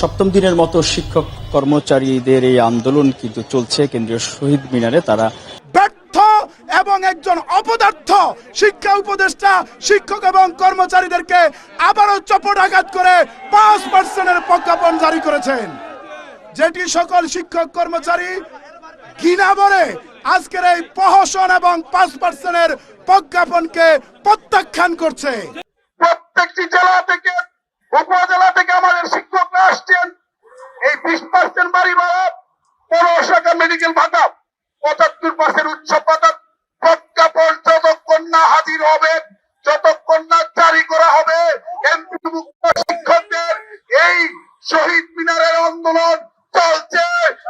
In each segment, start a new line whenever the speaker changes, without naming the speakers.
সপ্তম দিনের মতো শিক্ষক কর্মচারীদের এই আন্দোলন কিন্তু চলছে। কেন্দ্রীয় শহীদ মিনারে তারা
ব্যর্থ এবং একজন অপদার্থ শিক্ষা উপদেষ্টা শিক্ষক এবং কর্মচারীদেরকে আবারও চপটাঘাত করে পাঁচ পার্সেন্টের প্রজ্ঞাপন জারি করেছেন। যেটি সকল শিক্ষক কর্মচারী ঘৃণা বলে আজকের এই প্রহসন এবং পাঁচ পার্সেন্টের প্রজ্ঞাপনকে প্রত্যাখ্যান করছে।
প্রত্যেকটি জেলা থেকে উপজেলা থেকে আমাদের শিক্ষকরা আসছেন এই বিশ পার্সেন্ট বাড়ি ভাড়া পনেরো টাকা মেডিকেল ভাতা পঁচাত্তর পার্সেন্ট উচ্চ ভাতা প্রজ্ঞাপন যতক্ষণ না হাজির হবে যতক্ষণ না জারি করা হবে এমপি মুক্ত শিক্ষকদের এই শহীদ মিনারের আন্দোলন চলছে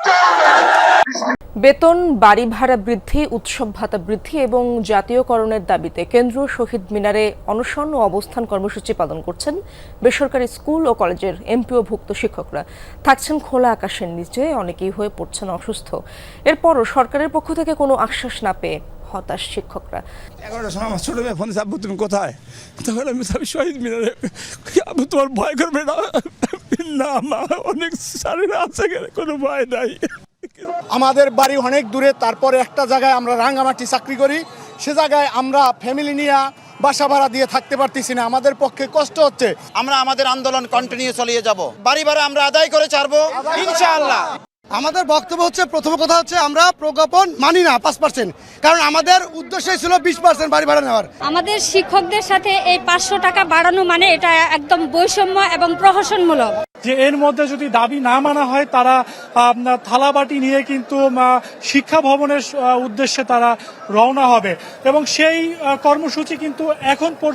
চলবে
বেতন, বাড়ি ভাড়া বৃদ্ধি, উৎসব ভাতা বৃদ্ধি এবং জাতীয়করণের দাবিতে কেন্দ্রীয় শহীদ মিনারে অনশন ও অবস্থান কর্মসূচি পালন করছেন বেসরকারি স্কুল ও কলেজের এমপিওভুক্ত শিক্ষকরা। থাকছেন খোলা আকাশের নিচে, অনেকেই হয়ে পড়ছেন অসুস্থ। এরপরও সরকারের পক্ষ থেকে কোনো আশ্বাস না পেয়ে হতাশ শিক্ষকরা।
এগারোটার সময় আমার ছোট মেয়ে ফোন তুমি কোথায়? তখন আমি শহীদ মিনারে তোমার ভয় করবে না? না, মা, অনেক স্যারেরা আছে কোনো ভয় নাই।
আমাদের বাড়ি অনেক দূরে তারপরে একটা জায়গায় আমরা রাঙ্গামাটি চাকরি করি। সে জায়গায় আমরা ফ্যামিলি নিয়ে বাসা ভাড়া দিয়ে থাকতে পারতেছি না। আমাদের পক্ষে কষ্ট হচ্ছে।
আমরা আমাদের আন্দোলন কন্টিনিউ চালিয়ে যাব। বাড়ি ভাড়া আমরা আদায় করে ছাড়বো ইনশাআল্লাহ।
আমাদের বক্তব্য হচ্ছে প্রথম কথা হচ্ছে আমরা প্রজ্ঞাপন মানি না পাঁচ পার্সেন্ট কারণ আমাদের উদ্দেশ্য ছিল বিশ পার্সেন্ট বাড়ি ভাড়া নেওয়ার।
আমাদের শিক্ষকদের সাথে এই পাঁচশো টাকা বাড়ানো মানে এটা একদম বৈষম্য এবং প্রহসনমূলক।
যে এর মধ্যে যদি দাবি না মানা হয়, তারা থালাবাটি নিয়ে কিন্তু শিক্ষা ভবনের উদ্দেশ্যে তারা রওনা হবে। এবং সেই কর্মসূচি কিন্তু এখন পর্যন্ত